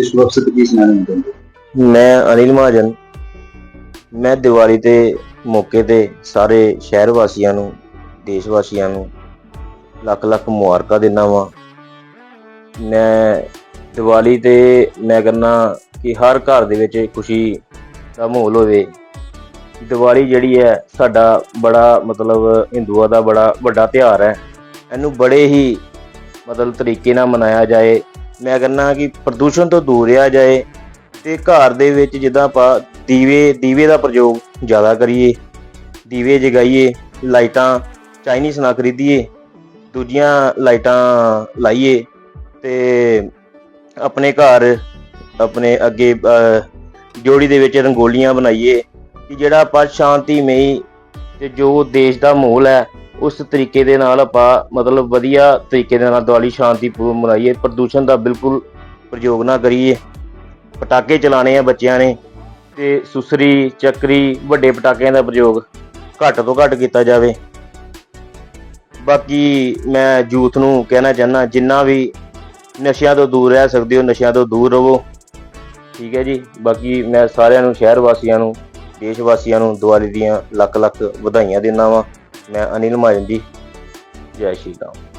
ਇਸ ਵਕਤ ਕੀ ਸੁਣਾਉਣਾ ਚਾਹੁੰਦੇ ਮੈਂ ਅਨਿਲ ਮਹਾਜਨ। ਮੈਂ ਦੀਵਾਲੀ ਦੇ ਮੌਕੇ ਤੇ ਸਾਰੇ ਸ਼ਹਿਰ ਵਾਸੀਆਂ ਨੂੰ ਦੇਸ਼ ਵਾਸੀਆਂ ਨੂੰ ਲੱਖ ਲੱਖ ਮੁਬਾਰਕਾਂ ਦਿੰਦਾ ਵਾਂ। ਮੈਂ ਦੀਵਾਲੀ ਤੇ ਮੈਂ ਕਹਿੰਦਾ ਕਿ ਹਰ ਘਰ ਦੇ ਵਿੱਚ ਖੁਸ਼ੀ ਦਾ ਮਾਹੌਲ ਹੋਵੇ। ਦੀਵਾਲੀ ਜਿਹੜੀ ਹੈ ਸਾਡਾ ਬੜਾ ਮਤਲਬ ਹਿੰਦੂਆਂ ਦਾ ਬੜਾ ਵੱਡਾ ਤਿਉਹਾਰ ਹੈ। ਇਹਨੂੰ ਬੜੇ ਹੀ ਮਤਲਬ ਤਰੀਕੇ ਨਾਲ ਮਨਾਇਆ ਜਾਏ। ਮੈਂ ਕਹਿੰਦਾ ਕਿ ਪ੍ਰਦੂਸ਼ਣ ਤੋਂ ਦੂਰ ਰਿਹਾ ਜਾਏ ਤੇ ਘਰ ਦੇ ਵਿੱਚ ਜਿੱਦਾਂ ਆਪਾਂ ਦੀਵੇ ਦੀਵੇ ਦਾ ਪ੍ਰਯੋਗ ਜ਼ਿਆਦਾ ਕਰੀਏ, ਦੀਵੇ ਜਗਾਈਏ, ਲਾਈਟਾਂ, ਚਾਈਨੀਜ਼ ਨਾ ਖਰੀਦੀਏ, ਦੂਜੀਆਂ ਲਾਈਟਾਂ ਲਾਈਏ ਤੇ ਆਪਣੇ ਘਰ, ਆਪਣੇ ਅੱਗੇ ਜੋੜੀ ਦੇ ਵਿੱਚ ਰੰਗੋਲੀਆਂ ਬਣਾਈਏ ਕਿ ਜਿਹੜਾ ਆਪਾਂ ਸ਼ਾਂਤੀਮਈ ਤੇ ਜੋ ਦੇਸ਼ ਦਾ ਮਾਹੌਲ ਹੈ ਉਸ ਤਰੀਕੇ ਦੇ ਨਾਲ ਆਪਾਂ ਮਤਲਬ ਵਧੀਆ ਤਰੀਕੇ ਦੇ ਨਾਲ ਦੀਵਾਲੀ ਸ਼ਾਂਤੀਪੂਰਨ ਮਨਾਈਏ। ਪ੍ਰਦੂਸ਼ਣ ਦਾ ਬਿਲਕੁਲ ਪ੍ਰਯੋਗ ਨਾ ਕਰੀਏ। ਪਟਾਕੇ ਚਲਾਣੇ ਆ ਬੱਚਿਆਂ ਨੇ ਤੇ ਸੁਸਰੀ, ਚੱਕਰੀ, ਵੱਡੇ ਪਟਾਕਿਆਂ ਦਾ ਪ੍ਰਯੋਗ ਘੱਟ ਤੋਂ ਘੱਟ ਕੀਤਾ ਜਾਵੇ। ਬਾਕੀ ਮੈਂ ਯੂਥ ਨੂੰ ਕਹਿਣਾ ਚਾਹੁੰਦਾ, ਜਿੰਨਾ ਵੀ ਨਸ਼ਿਆਂ ਤੋਂ ਦੂਰ ਰਹਿ ਸਕਦੇ ਹੋ, ਨਸ਼ਿਆਂ ਤੋਂ ਦੂਰ ਰਹੋ। ਠੀਕ ਹੈ ਜੀ। ਬਾਕੀ ਮੈਂ ਸਾਰਿਆਂ ਨੂੰ ਸ਼ਹਿਰ ਵਾਸੀਆਂ ਨੂੰ ਦੇਸ਼ ਵਾਸੀਆਂ ਨੂੰ ਦੀਵਾਲੀ ਦੀਆਂ ਲੱਖ ਲੱਖ ਵਧਾਈਆਂ ਦਿੰਦਾ ਵਾਂ। ਮੈਂ ਅਨਿਲ ਮਹਾਜਨ ਜੀ ਜੈ ਸ਼੍ਰੀ ਰਾਮ